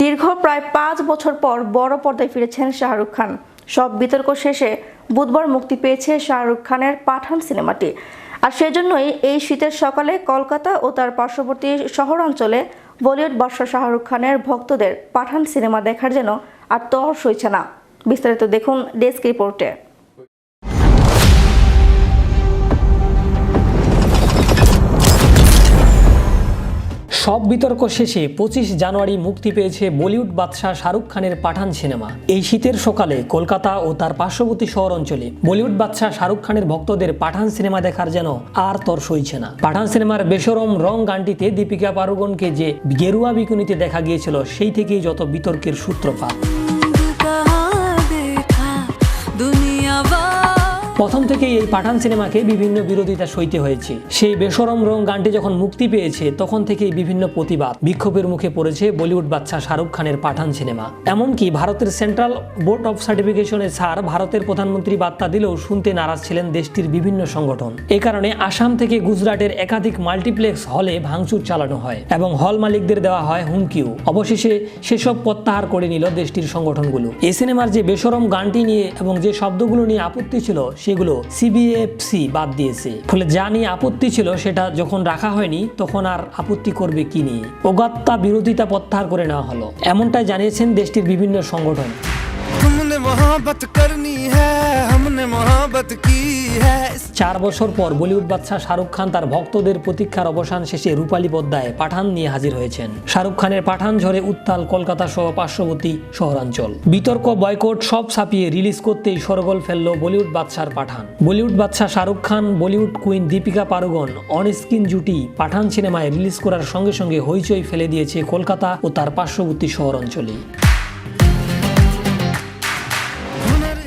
দীর্ঘ প্রায় পাঁচ বছর পর বড় পর্দায় ফিরেছেন শাহরুখ খান। সব বিতর্ক শেষে বুধবার মুক্তি পেয়েছে শাহরুখ খানের পাঠান সিনেমাটি। আর সেজন্যই এই শীতের সকালে কলকাতা ও তার পার্শ্ববর্তী শহরাঞ্চলে বলিউড বর্ষা শাহরুখ খানের ভক্তদের পাঠান সিনেমা দেখার যেন আর তর সইছে না। বিস্তারিত দেখুন ডেস্ক রিপোর্টে। সব বিতর্ক শেষে পঁচিশ জানুয়ারি মুক্তি পেয়েছে বলিউড বাদশাহ শাহরুখ খানের পাঠান সিনেমা। এই শীতের সকালে কলকাতা ও তার পার্শ্ববর্তী শহর অঞ্চলে বলিউড বাদশাহ শাহরুখ খানের ভক্তদের পাঠান সিনেমা দেখার যেন আর তর সইছে না। পাঠান সিনেমার বেসরম রং গানটিতে দীপিকা পারুগনকে যে গেরুয়া বিকুনিতে দেখা গিয়েছিল, সেই থেকেই যত বিতর্কের সূত্রপাত। প্রথম থেকেই এই পাঠান সিনেমাকে বিভিন্ন বিরোধিতা সইতে হয়েছে। সেই বেসরম রং গানটি যখন মুক্তি পেয়েছে, তখন থেকেই বিভিন্ন প্রতিবাদ বিক্ষোভের মুখে পড়েছে বলিউড বাচ্চা শাহরুখ খানের পাঠান সিনেমা। এমনকি ভারতের সেন্ট্রাল বোর্ড অফ সার্টিফিকেশনের স্যার ভারতের প্রধানমন্ত্রী বার্তা দিলেও শুনতে নারাজ ছিলেন দেশটির বিভিন্ন সংগঠন। এ কারণে আসাম থেকে গুজরাটের একাধিক মাল্টিপ্লেক্স হলে ভাঙচুর চালানো হয় এবং হল মালিকদের দেওয়া হয় হুমকিও। অবশেষে সেসব প্রত্যাহার করে নিল দেশটির সংগঠনগুলো। এই সিনেমার যে বেসরম গানটি নিয়ে এবং যে শব্দগুলো নিয়ে আপত্তি ছিল সেগুলো সিবিএফসি বাদ দিয়েছে। ফলে যা নিয়ে আপত্তি ছিল সেটা যখন রাখা হয়নি, তখন আর আপত্তি করবে কি নিয়ে? অগাত্তা বিরোধিতা প্রত্যাহার করে নেওয়া হলো। এমনটাই জানিয়েছেন দেশটির বিভিন্ন সংগঠন। মোহাম্মত করনি হমনে মোহাম্মত কি চার বছর পর বলিউড বাদশাহ শাহরুখ খান তার ভক্তদের প্রতীক্ষার অবসান শেষে রূপালী পদ্মায় পাঠান নিয়ে হাজির হয়েছেন। শাহরুখ খানের পাঠান ঝরে উত্তাল কলকাতা সহ পার্শ্ববর্তী শহরাঞ্চল। বিতর্ক, বয়কট সব ছাপিয়ে রিলিজ করতেই সরগোল ফেলল বলিউড বাদশার পাঠান। বলিউড বাদশাহ Shahrukh Khan, Bollywood queen Deepika Padukone on screen জুটি পাঠান সিনেমায় রিলিজ করার সঙ্গে সঙ্গে হইচই ফেলে দিয়েছে কলকাতা ও তার পার্শ্ববর্তী শহরাঞ্চলে অঞ্চলে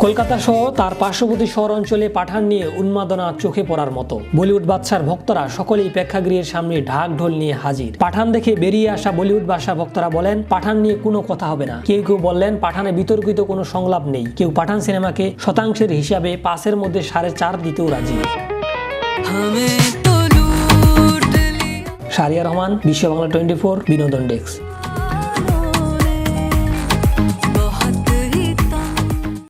কলকাতা সহ তার পার্শ্ববর্তী শহর অঞ্চলে পাঠান নিয়ে উন্মাদনা চোখে পড়ার মতো। বলিউড বাদশার ভক্তরা সকলেই প্রেক্ষাগৃহের সামনে ঢাক ঢোল নিয়ে হাজির। পাঠান দেখে বেরিয়ে আসা বলিউড বাদশা ভক্তরা বলেন পাঠান নিয়ে কোনো কথা হবে না। কেউ কেউ বললেন পাঠানে বিতর্কিত কোনো সংলাপ নেই। কেউ পাঠান সিনেমাকে শতাংশের হিসাবে পাশের মধ্যে সাড়ে চার দিতেও রাজি। সারিয়া রহমান বিশ্ব বাংলা টোয়েন্টি ফোর বিনোদন ডেস্ক।